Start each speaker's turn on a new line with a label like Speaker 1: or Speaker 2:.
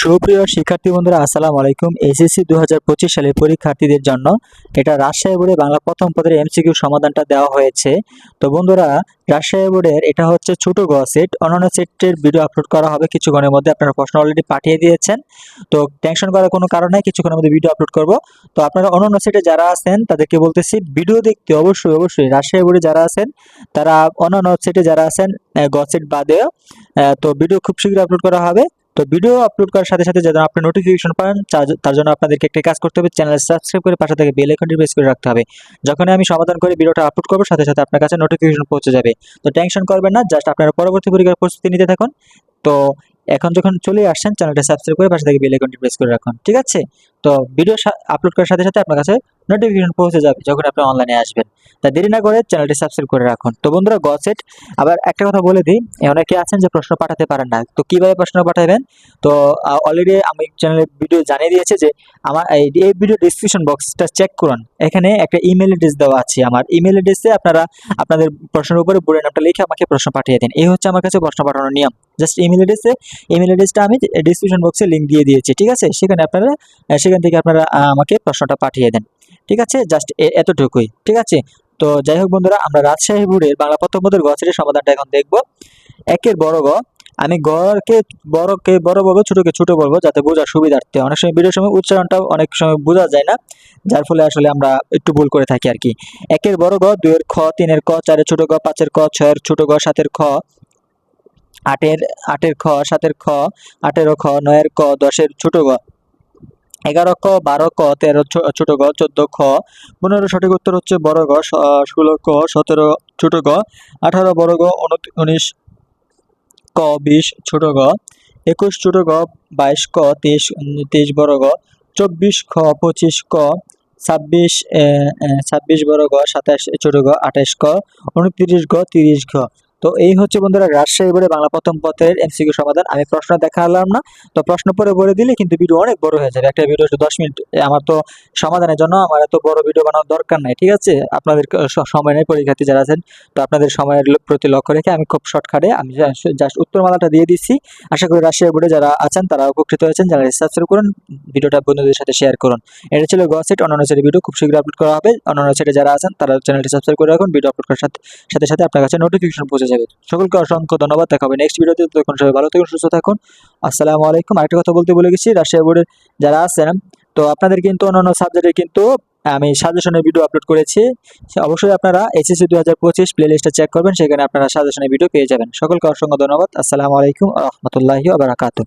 Speaker 1: সুপ্রিয় শিক্ষার্থী বন্ধুরা, আসসালামু আলাইকুম। এসএসসি দু হাজার পঁচিশ সালের পরীক্ষার্থীদের জন্য এটা রাজশাহী বোর্ডে বাংলা প্রথম পদের এমসিকিউ সমাধানটা দেওয়া হয়েছে। তো বন্ধুরা, রাজশাহী বোর্ডের এটা হচ্ছে ছোট গ সেট। অন্যান্য সেটের ভিডিও আপলোড করা হবে, কিছুক্ষণের মধ্যে আপনারা প্রশ্ন অলরেডি পাঠিয়ে দিয়েছেন। তো টেনশন করার কোনো কারণ নেই, কিছুক্ষণের মধ্যে ভিডিও আপলোড করব। তো আপনারা অন্যান্য সেটে যারা আছেন, তাদেরকে বলতেছি, ভিডিও দেখতে অবশ্যই অবশ্যই রাজশাহী বোর্ডে যারা আছেন, তারা অন্যান্য সেটে যারা আছেন গ সেট বাদেও তো ভিডিও খুব শীঘ্রই আপলোড করা হবে। তো ভিডিও আপলোড করার সাথে সাথে যেন আপনি নোটিফিকেশন পান, তার- জন্য আপনাদেরকে একটা কাজ করতে হবে চ্যানেল সাবস্ক্রাইব করে পাশে থেকে বেল আইকনটি প্রেস করে রাখতে হবে। যখন আমি সমাধান করে ভিডিওটা আপলোড করব, সাথে সাথে আপনার কাছে নোটিফিকেশন পৌঁছে যাবে। তো টেনশন করবেন না জাস্ট আপনারা পরবর্তী পরীক্ষার প্রস্তুতি নিতে থাকুন। তো এখন যখন চলে আসছেন চ্যানেলটা সাবস্ক্রাইব করে পাশে থেকে বেল আইকনটি প্রেস করে রাখুন, ঠিক আছে? তো ভিডিও আপলোড করার সাথে সাথে আপনার কাছে নোটিফিকেশন পৌঁছে যাবে যখন আপনি অনলাইনে আসবেন। তা দেরি না করে চ্যানেলটি সাবস্ক্রাইব করে রাখুন। তো বন্ধুরা গসেট আবার একটা কথা বলে দিই অনেকে আছেন যে প্রশ্ন পাঠাতে পারেন না। তো কীভাবে প্রশ্ন পাঠাবেন? তো অলরেডি আমি চ্যানেলে ভিডিও জানিয়ে দিয়েছে যে আমার এই এই ভিডিও ডিসক্রিপশন বক্সটা চেক করুন। এখানে একটা ইমেল অ্যাড্রেস দেওয়া আছে। আমার ইমেল অ্যাড্রেসে আপনারা, আপনাদের প্রশ্নের উপরে বোর্ডের নামটা লিখে আমাকে প্রশ্ন পাঠিয়ে দিন। এই হচ্ছে আমার কাছে প্রশ্ন পাঠানোর নিয়ম। জাস্ট ইমেল অ্যাড্রেসে ইমেল অ্যাড্রেসটা আমি ডিসক্রিপশন বক্সে লিঙ্ক দিয়ে দিয়েছি। ঠিক আছে? সেখানে আপনারা, সেখান থেকে আপনারা আমাকে প্রশ্নটা পাঠিয়ে দেন। ঠিক আছে? জাস্ট এতটুকুই, ঠিক আছে? তো যাই হোক বন্ধুরা, আমরা রাজশাহী বোর্ডের বাংলা প্রথম গছের সমাধানটা এখন দেখব। একের বড় গ, আমি গড়কে বড়কে বড় বলব, ছোটকে ছোট বলব, যাতে বোঝার সুবিধার্থে। অনেক সময় ভিডিওর সময় উচ্চারণটাও অনেক সময় বোঝা যায় না, যার ফলে আসলে আমরা একটু ভুল করে থাকি আর কি। একের বড় গ দুয়ের খ, তিনের ক, চারের ছোট গ, পাঁচের ক, ছয়ের ছোট গ, সাতের খ, আটের আটের খ, সাতের খ আটেরো খ, নয়ের ক, দশের ছোট গ। এগারো ক বারো ক তেরো ছোট গ, চোদ্দ খ। পনেরো সঠিক উত্তর হচ্ছে বড় গ ষোলো ক, সতেরো ছোট গ, আঠারো বড় গ উনিশ ক, বিশ ছোট গ, একুশ ছোট গ, বাইশ ক, তেইশ তেইশ বড় গ, চব্বিশ খ, পঁচিশ ক, ছাব্বিশ ছাব্বিশ বড় গ, সাতাশ ছোট গ, আঠাশ ক, উনত্রিশ গ, তিরিশ ঘ তো এই হচ্ছে বন্ধুরা রাজশাহী বোর্ডে বাংলা প্রথম পথের এমসিকিউ সমাধান। আমি প্রশ্ন দেখালাম না, তো প্রশ্ন পরে বলে দিলে কিন্তু ভিডিও অনেক বড় হয়ে যাবে। একটা ভিডিও দশ মিনিট আমার তো সমাধানের জন্য আমার এত বড় ভিডিও বানানোর দরকার নাই, ঠিক আছে? আপনাদের সময় নেই, পরীক্ষার্থী যারা আছেন, তো আপনাদের সময়ের প্রতি লক্ষ্য রেখে আমি খুব শর্টকাটে আমি জাস্ট উত্তরমালাটা দিয়ে দিচ্ছি। আশা করি রাশিয়া বোর্ডে যারা আছেন, তারা উপকৃত হয়েছেন। যারা সাবস্ক্রাইব করুন, ভিডিওটা বন্ধুদের সাথে শেয়ার করুন। এটা ছিল গসেট অন্যান্য সেটের ভিডিও খুব শীঘ্রই আপলোড করা হবে। অন্যান্য সেটে যারা আছেন, তারা চ্যানেলটি সাবস্ক্রাইব করে রাখুন। ভিডিও আপলোড করার সাথে সাথে সাথে আপনার কাছে নোটিফিকেশন পৌঁছে যাবে সকলকে অসংখ্য ধন্যবাদ, দেখা হবে নেক্সট ভিডিওতে তখন সবাই ভালো থাকুন, সুস্থ থাকুন। আসসালামু আলাইকুম। আরেকটা কথা বলতে বলে গেছি রাশিয়া বোর্ডের যারা আছেন, তো আপনাদের কিন্তু অন্যান্য সাবজেক্টে কিন্তু আমি সাজেশনের ভিডিও আপলোড করেছি। অবশ্যই আপনারা এসএসসি দু হাজার পঁচিশ প্লে লিস্টটা চেক করবেন, সেখানে আপনারা সাজেশনের ভিডিও পেয়ে যাবেন। সকলকে অসংখ্য ধন্যবাদ। আসসালামু আলাইকুম রহমতুল্লাহি আবরাকাতু